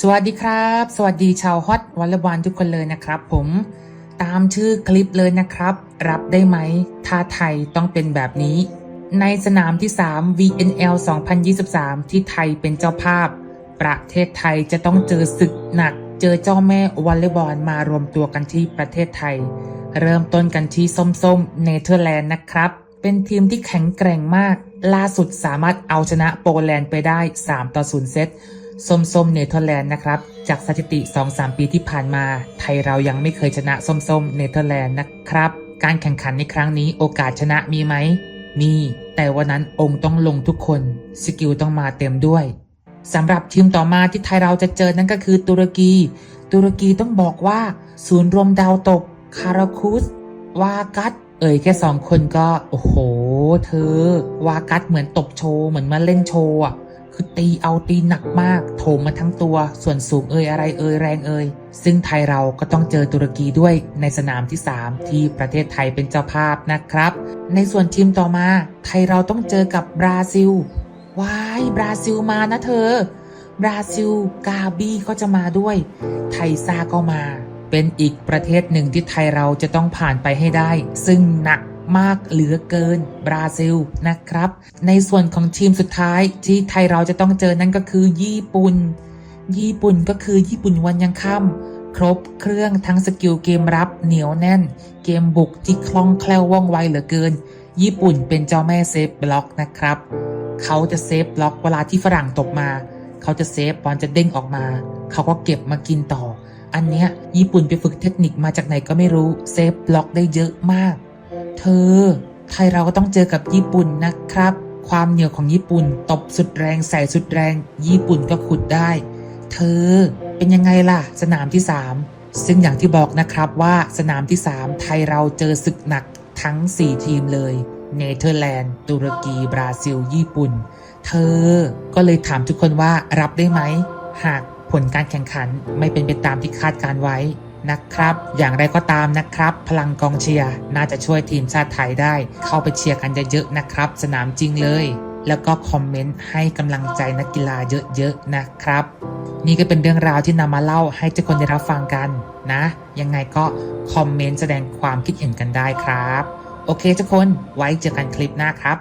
สวัสดีครับ สวัสดีชาวฮอตวอลเลย์บอลทุกคนเลยนะครับ ผมตามชื่อคลิปเลยนะครับ รับได้ไหมถ้าไทยต้องเป็นแบบนี้ ในสนามที่ 3 VNL 2023 ที่ไทยเป็นเจ้าภาพ ประเทศไทยจะต้องเจอศึกหนัก เจอเจ้าแม่วอลเลย์บอลมารวมตัวกันที่ประเทศไทย เริ่มต้นกันที่ส้มๆเนเธอร์แลนด์นะครับ เป็นทีมที่แข็งแกร่งมาก ล่าสุดสามารถเอาชนะโปแลนด์ไปได้ 3 ต่อ 0 เซต ส้มๆเนเธอร์แลนด์นะครับ จากสถิติ 2-3 ปีที่ผ่านมา ไทยเรายังไม่เคยชนะส้มๆเนเธอร์แลนด์นะครับ การแข่งขันในครั้งนี้โอกาสชนะมีไหม มี แต่วันนั้นองค์ต้องลงทุกคน สกิลต้องมาเต็มด้วยสำหรับทีมต่อมาที่ไทยเราจะเจอนั่นก็คือตุรกี ตุรกีต้องบอกว่า ศูนย์รวมดาวตก คาราคุส วากัสเอ่ยแค่สองคนก็ โอ้โห เธอ วากัสเหมือนตบโชว์ เหมือนมาเล่นโชว์อะ คือตีเอาตีหนักมาก โถมมาทั้งตัว ส่วนสูงเอ่ยอะไรเอ่ยแรงเอ่ยซึ่งไทยเราก็ต้องเจอตุรกีด้วยในสนามที่ 3 ที่ประเทศไทยเป็นเจ้าภาพนะครับ ในส่วนทีมต่อมา ไทยเราต้องเจอกับบราซิลว้ายบราซิลมานะเธอบราซิล กาบี้ก็จะมาด้วย ไทยซาก็มา เป็นอีกประเทศหนึ่งที่ไทยเราจะต้องผ่านไปให้ได้ ซึ่งหนัก มากเหลือเกินบราซิลนะครับ ในส่วนของทีมสุดท้ายที่ไทยเราจะต้องเจอนั่นก็คือญี่ปุ่น ญี่ปุ่นก็คือญี่ปุ่นวันยังค่ำครบเครื่องทั้งสกิลเกมรับเหนียวแน่น เกมบุกที่คล่องแคล่วว่องไวเหลือเกิน ญี่ปุ่นเป็นเจ้าแม่เซฟบล็อกนะครับ เขาจะเซฟบล็อกเวลาที่ฝรั่งตกมา เขาจะเซฟบอลจะเด้งออกมา เขาก็เก็บมากินต่อ อันเนี้ยญี่ปุ่นไปฝึกเทคนิคมาจากไหนก็ไม่รู้เซฟบล็อกได้เยอะมาก เธอ ไทยเราก็ต้องเจอกับญี่ปุ่นนะครับ ความเหนียวของญี่ปุ่น ตบสุดแรงใส่สุดแรง ญี่ปุ่นก็ขุดได้ เธอ เป็นยังไงล่ะ สนามที่ 3 ซึ่งอย่างที่บอกนะครับว่าสนามที่ 3 ไทยเราเจอศึกหนักทั้ง 4 ทีมเลย เนเธอร์แลนด์ ตุรกี บราซิล ญี่ปุ่น เธอ ก็เลยถามทุกคนว่ารับได้ไหม หากผลการแข่งขันไม่เป็นไปตามที่คาดการไว้ นะครับ อย่างไรก็ตามนะครับ พลังกองเชียร์น่าจะช่วยทีมชาติไทยได้ เข้าไปเชียร์กันเยอะๆนะครับ สนามจริงเลย แล้วก็คอมเมนต์ให้กำลังใจนักกีฬาเยอะๆนะครับ นี่ก็เป็นเรื่องราวที่นำมาเล่าให้ทุกคนได้รับฟังกันนะ ยังไงก็คอมเมนต์แสดงความคิดเห็นกันได้ครับ โอเคทุกคนไว้เจอกันคลิปหน้าครับ